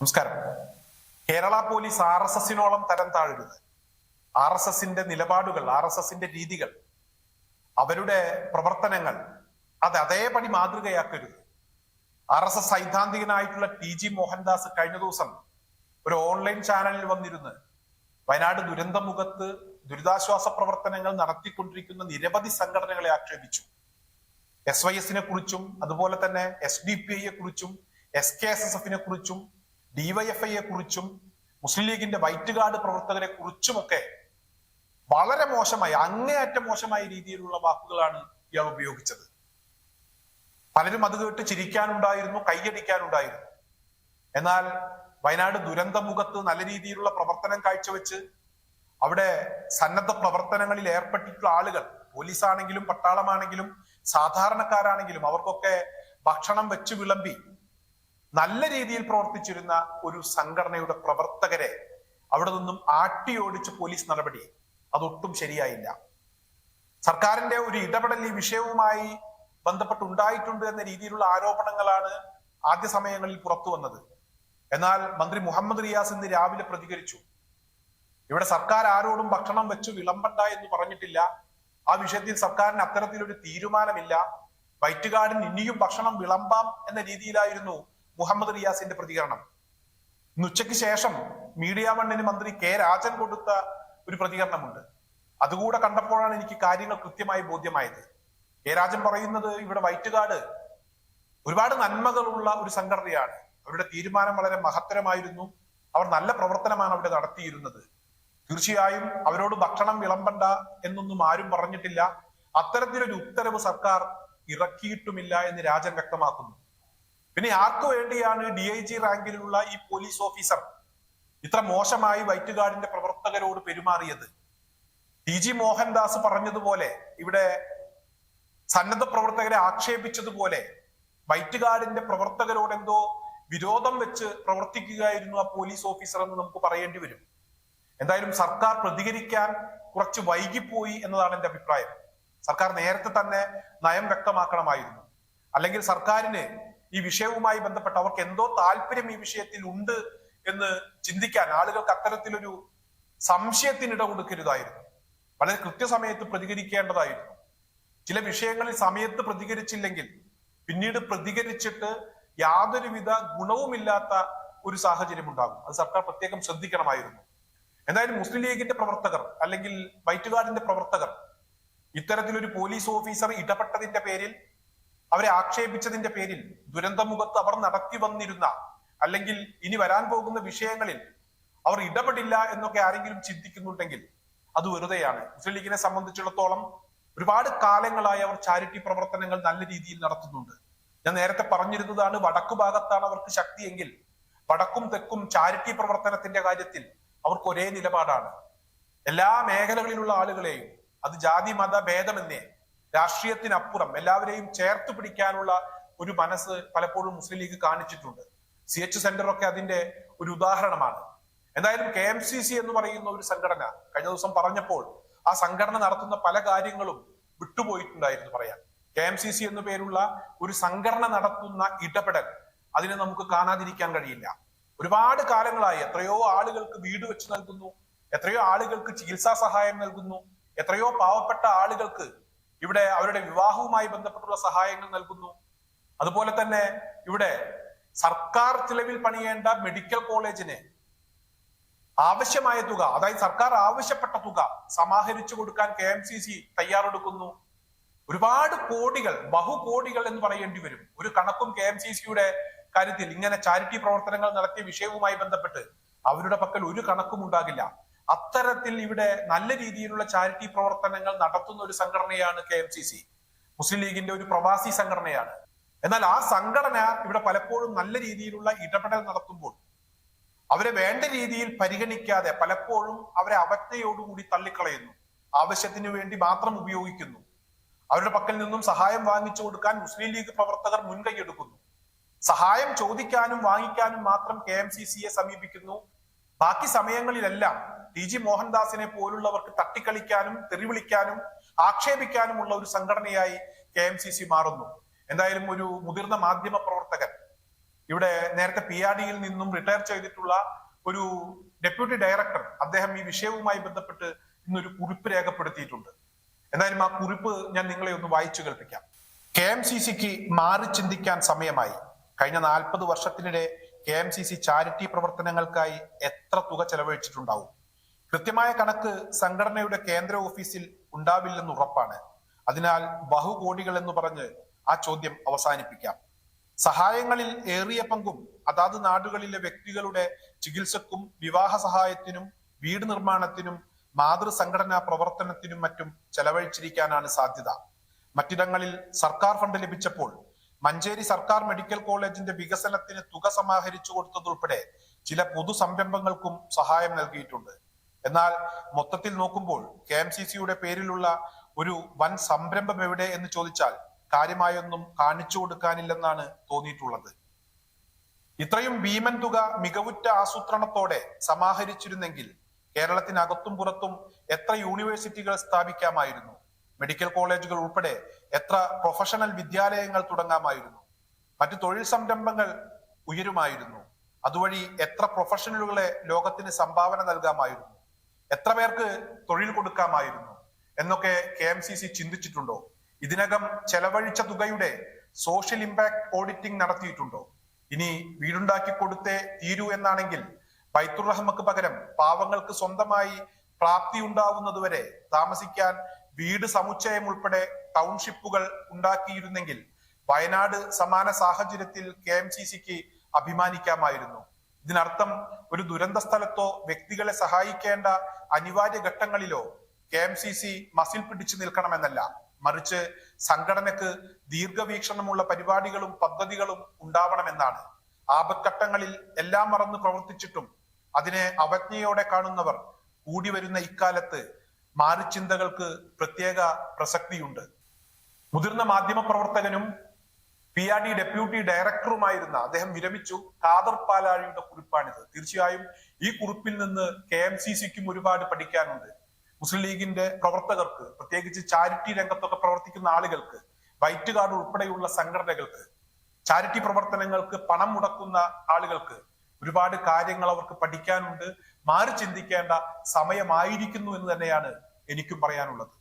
നമസ്കാരം. Kerala police R S എസിനോളം തരം താഴരുത് ആർ എസ് എസിന്റെ നിലപാടുകൾ ആർ എസ് എസിന്റെ രീതികൾ അവരുടെ പ്രവർത്തനങ്ങൾ അത് അതേപടി മാതൃകയാക്കരുത്. ആർ എസ് എസ് സൈദ്ധാന്തികനായിട്ടുള്ള ടി ജി മോഹൻദാസ് കഴിഞ്ഞ ദിവസം ഒരു ഓൺലൈൻ ചാനലിൽ വന്നിരുന്ന് വയനാട് ദുരന്തമുഖത്ത് ദുരിതാശ്വാസ പ്രവർത്തനങ്ങൾ നടത്തിക്കൊണ്ടിരിക്കുന്ന നിരവധി സംഘടനകളെ ആക്ഷേപിച്ചു. എസ് വൈ എസിനെ കുറിച്ചും അതുപോലെ തന്നെ എസ് ഡി പി ഐയെ കുറിച്ചും എസ് കെ എസ് എസ് എഫിനെ കുറിച്ചും ഡിവൈഎഫ്ഐയെ കുറിച്ചും മുസ്ലിം ലീഗിന്റെ വൈറ്റ് കാർഡ് പ്രവർത്തകരെ കുറിച്ചുമൊക്കെ വളരെ മോശമായി അങ്ങേയറ്റം മോശമായ രീതിയിലുള്ള വാക്കുകളാണ് ഇയാൾ ഉപയോഗിച്ചത്. പലരും അത് കേട്ട് ചിരിക്കാനുണ്ടായിരുന്നു കൈയടിക്കാനുണ്ടായിരുന്നു എന്നാൽ വയനാട് ദുരന്തമുഖത്ത് നല്ല രീതിയിലുള്ള പ്രവർത്തനം കാഴ്ചവെച്ച് അവിടെ സന്നദ്ധ പ്രവർത്തനങ്ങളിൽ ഏർപ്പെട്ടിട്ടുള്ള ആളുകൾ പോലീസാണെങ്കിലും പട്ടാളമാണെങ്കിലും സാധാരണക്കാരാണെങ്കിലും അവർക്കൊക്കെ ഭക്ഷണം വെച്ചു വിളമ്പി നല്ല രീതിയിൽ പ്രവർത്തിച്ചിരുന്ന ഒരു സംഘടനയുടെ പ്രവർത്തകരെ അവിടെ നിന്നും ആട്ടിയോടിച്ച് പോലീസ് നടപടി. അതൊട്ടും ശരിയായില്ല. സർക്കാരിന്റെ ഒരു ഇടപെടൽ ഈ വിഷയവുമായി ബന്ധപ്പെട്ടുണ്ടായിട്ടുണ്ട് എന്ന രീതിയിലുള്ള ആരോപണങ്ങളാണ് ആദ്യ സമയങ്ങളിൽ പുറത്തു വന്നത്. എന്നാൽ മന്ത്രി മുഹമ്മദ് റിയാസ് ഇന്ന് രാവിലെ പ്രതികരിച്ചു. ഇവിടെ സർക്കാർ ആരോടും ഭക്ഷണം വെച്ച് വിളമ്പണ്ട എന്ന് പറഞ്ഞിട്ടില്ല. ആ വിഷയത്തിൽ സർക്കാരിന് അത്തരത്തിലൊരു തീരുമാനമില്ല. വൈറ്റ് ഇനിയും ഭക്ഷണം വിളമ്പാം എന്ന രീതിയിലായിരുന്നു മുഹമ്മദ് റിയാസിന്റെ പ്രതികരണം. ഉച്ചയ്ക്ക് ശേഷം മീഡിയ വണ്ണിന് മന്ത്രി കെ രാജൻ കൊടുത്ത ഒരു പ്രതികരണമുണ്ട്. അതുകൂടെ കണ്ടപ്പോഴാണ് എനിക്ക് കാര്യങ്ങൾ കൃത്യമായി ബോധ്യമായത്. കെ രാജൻ പറയുന്നത് ഇവിടെ വൈറ്റുകാട് ഒരുപാട് നന്മകളുള്ള ഒരു സംഘടനയാണ്. അവരുടെ തീരുമാനം വളരെ മഹത്തരമായിരുന്നു. അവർ നല്ല പ്രവർത്തനമാണ് അവിടെ നടത്തിയിരുന്നത്. തീർച്ചയായും അവരോട് ഭക്ഷണം വിളമ്പണ്ട എന്നൊന്നും ആരും പറഞ്ഞിട്ടില്ല. അത്തരത്തിലൊരു ഉത്തരവ് സർക്കാർ ഇറക്കിയിട്ടുമില്ല എന്ന് രാജൻ വ്യക്തമാക്കുന്നു. പിന്നെ ആർക്കു വേണ്ടിയാണ് ഡി ഐ ജി റാങ്കിലുള്ള ഈ പോലീസ് ഓഫീസർ ഇത്ര മോശമായി വൈറ്റ് ഗാർഡിന്റെ പ്രവർത്തകരോട് പെരുമാറിയത്? ടി ജി മോഹൻദാസ് പറഞ്ഞതുപോലെ ഇവിടെ സന്നദ്ധ പ്രവർത്തകരെ ആക്ഷേപിച്ചതുപോലെ വൈറ്റ് ഗാർഡിന്റെ പ്രവർത്തകരോട് എന്തോ വിരോധം വെച്ച് പ്രവർത്തിക്കുകയായിരുന്നു ആ പോലീസ് ഓഫീസർ എന്ന് നമുക്ക് പറയേണ്ടി വരും. എന്തായാലും സർക്കാർ പ്രതികരിക്കാൻ കുറച്ച് വൈകിപ്പോയി എന്നതാണ് എന്റെ അഭിപ്രായം. സർക്കാർ നേരത്തെ തന്നെ നയം വ്യക്തമാക്കണമായിരുന്നു. അല്ലെങ്കിൽ സർക്കാരിന് ഈ വിഷയവുമായി ബന്ധപ്പെട്ട് അവർക്ക് എന്തോ താല്പര്യം ഈ വിഷയത്തിൽ ഉണ്ട് എന്ന് ചിന്തിക്കാൻ ആളുകൾക്ക് അത്തരത്തിലൊരു സംശയത്തിനിട കൊടുക്കരുതായിരുന്നു. വളരെ കൃത്യസമയത്ത് പ്രതികരിക്കേണ്ടതായിരുന്നു. ചില വിഷയങ്ങളിൽ സമയത്ത് പ്രതികരിച്ചില്ലെങ്കിൽ പിന്നീട് പ്രതികരിച്ചിട്ട് യാതൊരുവിധ ഗുണവുമില്ലാത്ത ഒരു സാഹചര്യം ഉണ്ടാകും. അത് സർക്കാർ പ്രത്യേകം ശ്രദ്ധിക്കണമായിരുന്നു. എന്തായാലും മുസ്ലിം ലീഗിന്റെ പ്രവർത്തകർ അല്ലെങ്കിൽ വൈറ്റ് ഗാർഡിന്റെ പ്രവർത്തകർ ഇത്തരത്തിലൊരു പോലീസ് ഓഫീസർ ഇടപെട്ടതിന്റെ പേരിൽ അവരെ ആക്ഷേപിച്ചതിന്റെ പേരിൽ ദുരന്തമുഖത്ത് അവർ നടത്തി വന്നിരുന്ന അല്ലെങ്കിൽ ഇനി വരാൻ പോകുന്ന വിഷയങ്ങളിൽ അവർ ഇടപെടില്ല എന്നൊക്കെ ആരെങ്കിലും ചിന്തിക്കുന്നുണ്ടെങ്കിൽ അത് വെറുതെയാണ്. മുസ്ലിം ലീഗിനെ സംബന്ധിച്ചിടത്തോളം ഒരുപാട് കാലങ്ങളായി അവർ ചാരിറ്റി പ്രവർത്തനങ്ങൾ നല്ല രീതിയിൽ നടത്തുന്നുണ്ട്. ഞാൻ നേരത്തെ പറഞ്ഞിരുന്നതാണ് വടക്കു ഭാഗത്താണ് അവർക്ക് ശക്തിയെങ്കിൽ വടക്കും തെക്കും ചാരിറ്റി പ്രവർത്തനത്തിന്റെ കാര്യത്തിൽ അവർക്ക് ഒരേ നിലപാടാണ്. എല്ലാ മേഖലകളിലുള്ള ആളുകളെയും അത് ജാതി മത ഭേദമെന്നേ രാഷ്ട്രീയത്തിനപ്പുറം എല്ലാവരെയും ചേർത്ത് പിടിക്കാനുള്ള ഒരു മനസ്സ് പലപ്പോഴും മുസ്ലിം ലീഗ് കാണിച്ചിട്ടുണ്ട്. സി എച്ച് സെന്റർ ഒക്കെ അതിന്റെ ഒരു ഉദാഹരണമാണ്. എന്തായാലും കെ എം സി സി എന്ന് പറയുന്ന ഒരു സംഘടന കഴിഞ്ഞ ദിവസം പറഞ്ഞപ്പോൾ ആ സംഘടന നടത്തുന്ന പല കാര്യങ്ങളും വിട്ടുപോയിട്ടുണ്ടായിരുന്നു പറയാൻ. കെ എം സി സി എന്നു പേരുള്ള ഒരു സംഘടന നടത്തുന്ന ഇടപെടൽ അതിനെ നമുക്ക് കാണാതിരിക്കാൻ കഴിയില്ല. ഒരുപാട് കാലങ്ങളായി എത്രയോ ആളുകൾക്ക് വീട് വെച്ച് നൽകുന്നു എത്രയോ ആളുകൾക്ക് ചികിത്സാ സഹായം നൽകുന്നു എത്രയോ പാവപ്പെട്ട ആളുകൾക്ക് ഇവിടെ അവരുടെ വിവാഹവുമായി ബന്ധപ്പെട്ടുള്ള സഹായങ്ങൾ നൽകുന്നു. അതുപോലെ തന്നെ ഇവിടെ സർക്കാർ ചിലവിൽ പണിയേണ്ട മെഡിക്കൽ കോളേജിന് ആവശ്യമായ തുക അതായത് സർക്കാർ ആവശ്യപ്പെട്ട തുക സമാഹരിച്ചു കൊടുക്കാൻ കെ എം സി സി തയ്യാറെടുക്കുന്നു. ഒരുപാട് കോടികൾ ബഹുകോടികൾ എന്ന് പറയേണ്ടി വരും. ഒരു കണക്കും കെ എം സി സിയുടെ കാര്യത്തിൽ ഇങ്ങനെ ചാരിറ്റി പ്രവർത്തനങ്ങൾ നടത്തിയ വിഷയവുമായി ബന്ധപ്പെട്ട് അവരുടെ പക്കൽ ഒരു കണക്കും ഉണ്ടാകില്ല. അത്തരത്തിൽ ഇവിടെ നല്ല രീതിയിലുള്ള ചാരിറ്റി പ്രവർത്തനങ്ങൾ നടത്തുന്ന ഒരു സംഘടനയാണ് K M C C. Muslim ലീഗിന്റെ ഒരു പ്രവാസി സംഘടനയാണ്. എന്നാൽ ആ സംഘടന ഇവിടെ പലപ്പോഴും നല്ല രീതിയിലുള്ള ഇടപെടൽ നടത്തുമ്പോൾ അവരെ വേണ്ട രീതിയിൽ പരിഗണിക്കാതെ പലപ്പോഴും അവരെ അവജ്ഞയോടുകൂടി തള്ളിക്കളയുന്നു. ആവശ്യത്തിന് വേണ്ടി മാത്രം ഉപയോഗിക്കുന്നു. അവരുടെ പക്കൽ നിന്നും സഹായം വാങ്ങിച്ചു കൊടുക്കാൻ മുസ്ലിം ലീഗ് പ്രവർത്തകർ മുൻകൈയെടുക്കുന്നു സഹായം ചോദിക്കാനും വാങ്ങിക്കാനും മാത്രം കെ എം സി സിയെ സമീപിക്കുന്നു. ബാക്കി സമയങ്ങളിലെല്ലാം ടി ജി മോഹൻദാസിനെ പോലുള്ളവർക്ക് തട്ടിക്കളിക്കാനും തെറിവിളിക്കാനും ആക്ഷേപിക്കാനുമുള്ള ഒരു സംഘടനയായി കെ എം സി സി മാറുന്നു. എന്തായാലും ഒരു മുതിർന്ന മാധ്യമ പ്രവർത്തകൻ ഇവിടെ നേരത്തെ പി ആർ ഡിയിൽ നിന്നും റിട്ടയർ ചെയ്തിട്ടുള്ള ഒരു ഡെപ്യൂട്ടി ഡയറക്ടർ അദ്ദേഹം ഈ വിഷയവുമായി ബന്ധപ്പെട്ട് ഇന്നൊരു കുറിപ്പ് രേഖപ്പെടുത്തിയിട്ടുണ്ട്. എന്തായാലും ആ കുറിപ്പ് ഞാൻ നിങ്ങളെ ഒന്ന് വായിച്ചു കേൾപ്പിക്കാം. കെ എം സി സിക്ക് മാറി ചിന്തിക്കാൻ സമയമായി. കഴിഞ്ഞ നാൽപ്പത് വർഷത്തിനിടെ K M C C charity പ്രവർത്തനങ്ങൾക്കായി എത്ര തുക ചെലവഴിച്ചിട്ടുണ്ടാവും? കൃത്യമായ കണക്ക് സംഘടനയുടെ കേന്ദ്ര ഓഫീസിൽ ഉണ്ടാവില്ലെന്ന് ഉറപ്പാണ്. അതിനാൽ ബഹുകോടികൾ എന്ന് പറഞ്ഞ് ആ ചോദ്യം അവസാനിപ്പിക്കാം. സഹായങ്ങളിൽ ഏറിയ പങ്കും അതാത് നാടുകളിലെ വ്യക്തികളുടെ ചികിത്സക്കും വിവാഹ സഹായത്തിനും വീട് നിർമ്മാണത്തിനും മാതൃസംഘടനാ പ്രവർത്തനത്തിനും മറ്റും ചെലവഴിച്ചിരിക്കാനാണ് സാധ്യത. മറ്റിടങ്ങളിൽ സർക്കാർ ഫണ്ട് ലഭിച്ചപ്പോൾ മഞ്ചേരി സർക്കാർ മെഡിക്കൽ കോളേജിന്റെ വികസനത്തിന് തുക സമാഹരിച്ചു കൊടുത്തതുൾപ്പെടെ ചില പൊതു സംരംഭങ്ങൾക്കും സഹായം നൽകിയിട്ടുണ്ട്. എന്നാൽ മൊത്തത്തിൽ നോക്കുമ്പോൾ കെ എം സി സിയുടെ പേരിലുള്ള ഒരു വൻ സംരംഭം എവിടെ എന്ന് ചോദിച്ചാൽ കാര്യമായൊന്നും കാണിച്ചു കൊടുക്കാനില്ലെന്നാണ് തോന്നിയിട്ടുള്ളത്. ഇത്രയും ഭീമൻ തുക മികവുറ്റ ആസൂത്രണത്തോടെ സമാഹരിച്ചിരുന്നെങ്കിൽ കേരളത്തിനകത്തും പുറത്തും എത്ര യൂണിവേഴ്സിറ്റികൾ സ്ഥാപിക്കാമായിരുന്നു. മെഡിക്കൽ കോളേജുകൾ ഉൾപ്പെടെ എത്ര പ്രൊഫഷണൽ വിദ്യാലയങ്ങൾ തുടങ്ങാമായിരുന്നു. മറ്റു തൊഴിൽ സംരംഭങ്ങൾ ഉയരുമായിരുന്നു. അതുവഴി എത്ര പ്രൊഫഷണലുകളെ ലോകത്തിന് സംഭാവന നൽകാമായിരുന്നു. എത്ര പേർക്ക് തൊഴിൽ കൊടുക്കാമായിരുന്നു എന്നൊക്കെ കെ എം സി സി ചിന്തിച്ചിട്ടുണ്ടോ? ഇതിനകം ചെലവഴിച്ച തുകയുടെ സോഷ്യൽ ഇമ്പാക്ട് ഓഡിറ്റിംഗ് നടത്തിയിട്ടുണ്ടോ? ഇനി വീടുണ്ടാക്കി കൊടുത്തേ തീരൂ എന്നാണെങ്കിൽ ബൈത്തുർ റഹ്മക്ക് പകരം പാവങ്ങൾക്ക് സ്വന്തമായി പ്രാപ്തി ഉണ്ടാവുന്നതുവരെ താമസിക്കാൻ വീട് സമുച്ചയം ഉൾപ്പെടെ ടൗൺഷിപ്പുകൾ ഉണ്ടാക്കിയിരുന്നെങ്കിൽ വയനാട് സമാന സാഹചര്യത്തിൽ കെ എം സി സിക്ക് അഭിമാനിക്കാമായിരുന്നു. ഇതിനർത്ഥം ഒരു ദുരന്ത സ്ഥലത്തോ വ്യക്തികളെ സഹായിക്കേണ്ട അനിവാര്യ ഘട്ടങ്ങളിലോ K M C C muscle പിടിച്ചു നിൽക്കണമെന്നല്ല. മറിച്ച് സംഘടനക്ക് ദീർഘവീക്ഷണമുള്ള പരിപാടികളും പദ്ധതികളും ഉണ്ടാവണമെന്നാണ്. ആപത്ഘട്ടങ്ങളിൽ എല്ലാം മറന്ന് പ്രവർത്തിച്ചിട്ടും അതിനെ അവജ്ഞയോടെ കാണുന്നവർ കൂടി വരുന്ന ഇക്കാലത്ത് മാറിച്ചിന്തകൾക്ക് പ്രത്യേക പ്രസക്തിയുണ്ട്. മുതിർന്ന മാധ്യമ പ്രവർത്തകനും പി ആർ ഡി ഡെപ്യൂട്ടി ഡയറക്ടറുമായിരുന്ന അദ്ദേഹം വിരമിച്ചു. ഖാദർ പാലാഴിയുടെ കുറിപ്പാണിത്. തീർച്ചയായും ഈ കുറിപ്പിൽ നിന്ന് കെ എം സി സിക്കും ഒരുപാട് പഠിക്കാനുണ്ട്. മുസ്ലിം ലീഗിന്റെ പ്രവർത്തകർക്ക് പ്രത്യേകിച്ച് ചാരിറ്റി രംഗത്തൊക്കെ പ്രവർത്തിക്കുന്ന ആളുകൾക്ക് വൈറ്റ് കാർഡ് ഉൾപ്പെടെയുള്ള സംഘടനകൾക്ക് ചാരിറ്റി പ്രവർത്തനങ്ങൾക്ക് പണം മുടക്കുന്ന ആളുകൾക്ക് ഒരുപാട് കാര്യങ്ങൾ അവർക്ക് പഠിക്കാനുണ്ട്. മാറി ചിന്തിക്കേണ്ട സമയമായിരിക്കുന്നു എന്ന് തന്നെയാണ് എനിക്കും പറയാനുള്ളത്.